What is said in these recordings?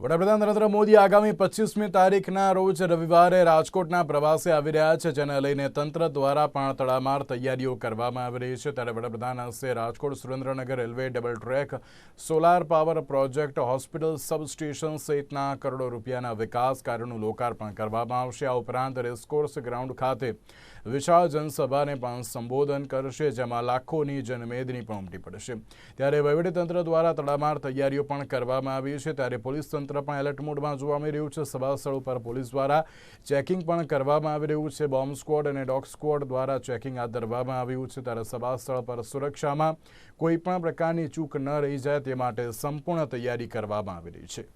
વડાપ્રધાન નરેન્દ્ર મોદી આગામી પચીસમી તારીખના રોજ રવિવારે રાજકોટના પ્રવાસે આવી રહ્યા છે, જેને લઈને તંત્ર દ્વારા પણ તડામાર તૈયારીઓ કરવામાં આવી રહી છે. ત્યારે વડાપ્રધાન હસ્તે Rajkot Surendranagar railway double track, solar power project, hospital substation સહિતના કરોડો રૂપિયાના વિકાસ કાર્યોનું લોકાર્પણ કરવામાં આવશે. આ ઉપરાંત રેસકોર્સ ગ્રાઉન્ડ ખાતે વિશાળ જનસભાને પણ સંબોધન કરશે, જેમાં લાખોની જનમેદની પણ ઉમટી પડશે. ત્યારે વહીવટીતંત્ર દ્વારા તડામાર તૈયારીઓ પણ કરવામાં આવી છે. ત્યારે પોલીસ તંત્ર પણ એલર્ટ મોડમાં જોવા મળી રહ્યું છે. સભા સ્થળ ઉપર પોલીસ દ્વારા ચેકિંગ પણ કરવામાં આવી રહ્યું છે. બોમ્બ સ્ક્વોડ અને ડોગ સ્ક્વોડ દ્વારા ચેકિંગ હાથ ધરવામાં આવ્યું છે. ત્યારે સભા સ્થળ પર સુરક્ષામાં કોઈ પણ પ્રકારની ચૂક ન રહી જાય તે માટે સંપૂર્ણ તૈયારી કરવામાં આવી રહી છે.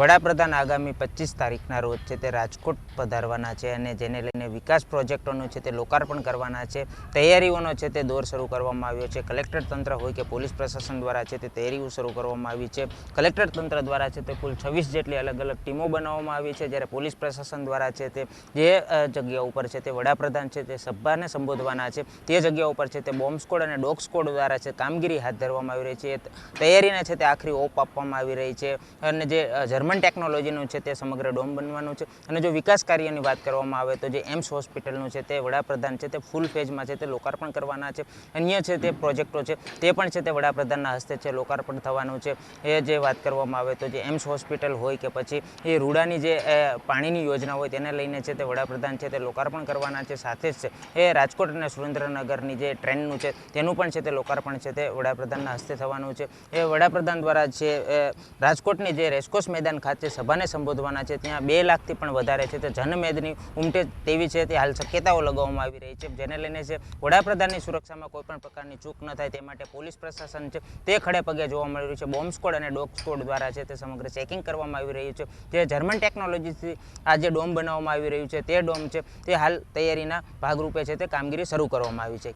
વડાપ્રધાન આગામી પચીસ તારીખના રોજ છે તે રાજકોટ પધારવાના છે અને જેને લઈને વિકાસ પ્રોજેક્ટોનું છે તે લોકાર્પણ કરવાના છે તૈયારીઓનો છે તે દોર શરૂ કરવામાં આવ્યો છે કલેક્ટર તંત્ર હોય કે પોલીસ પ્રશાસન દ્વારા છે તે તૈયારીઓ શરૂ કરવામાં આવી છે કલેક્ટર તંત્ર દ્વારા છે તે કુલ છવ્વીસ જેટલી અલગ અલગ ટીમો બનાવવામાં આવી છે જ્યારે પોલીસ પ્રશાસન દ્વારા છે તે જે જગ્યા ઉપર છે તે વડાપ્રધાન છે તે સભાને સંબોધવાના છે તે જગ્યા ઉપર છે તે બોમ્બ સ્કોડ અને ડોગ સ્કોડ દ્વારા છે કામગીરી હાથ ધરવામાં આવી રહી છે તૈયારીને છે તે આખરી ઓપ આપવામાં આવી રહી છે અને જે અ, જર્મન ટેકનોલોજીનું છે તે સમગ્ર ડોમ બનવાનું છે અને જો વિકાસ કાર્યની વાત કરવામાં આવે તો જે એમ્સ હોસ્પિટલનું છે તે વડાપ્રધાન છે તે ફૂલ ફેજમાં છે તે લોકાર્પણ કરવાના છે અન્ય છે તે પ્રોજેક્ટો છે તે પણ છે તે વડાપ્રધાનના હસ્તે છે લોકાર્પણ થવાનું છે એ જે વાત કરવામાં આવે તો જે એમ્સ હોસ્પિટલ હોય કે પછી એ રૂડાની જે પાણીની યોજના હોય તેને લઈને છે તે વડાપ્રધાન છે તે લોકાર્પણ કરવાના છે સાથે જ છે એ રાજકોટ અને સુરેન્દ્રનગરની જે ટ્રેનનું છે તેનું પણ છે તે લોકાર્પણ છે તે વડાપ્રધાનના હસ્તે થવાનું છે એ વડાપ્રધાન દ્વારા છે રાજકોટની જે રેસકોર્સ મેદાન ખાતે સભાને સંબોધવાના છે. ત્યાં બે લાખથી પણ વધારે છે. તે જનમેદની ઉમટે તેવી છે. તે હાલ શક્યતાઓ લગાવવામાં આવી રહી છે. જેને લઈને છે, વડાપ્રધાનની સુરક્ષામાં કોઈપણ પ્રકારની ચૂક ન થાય તે માટે પોલીસ પ્રશાસન છે, તે ખડે પગે જોવા મળી રહ્યું છે. બોમ્બ સ્કોડ અને ડોગ સ્કોડ દ્વારા છે તે સમગ્ર ચેકિંગ કરવામાં આવી રહ્યું છે. જે જર્મન ટેકનોલોજીથી આ જે ડોમ બનાવવામાં આવી રહ્યું છે. તે ડોમ છે, તે હાલ તૈયારીના ભાગરૂપે છે તે કામગીરી શરૂ કરવામાં આવી છે.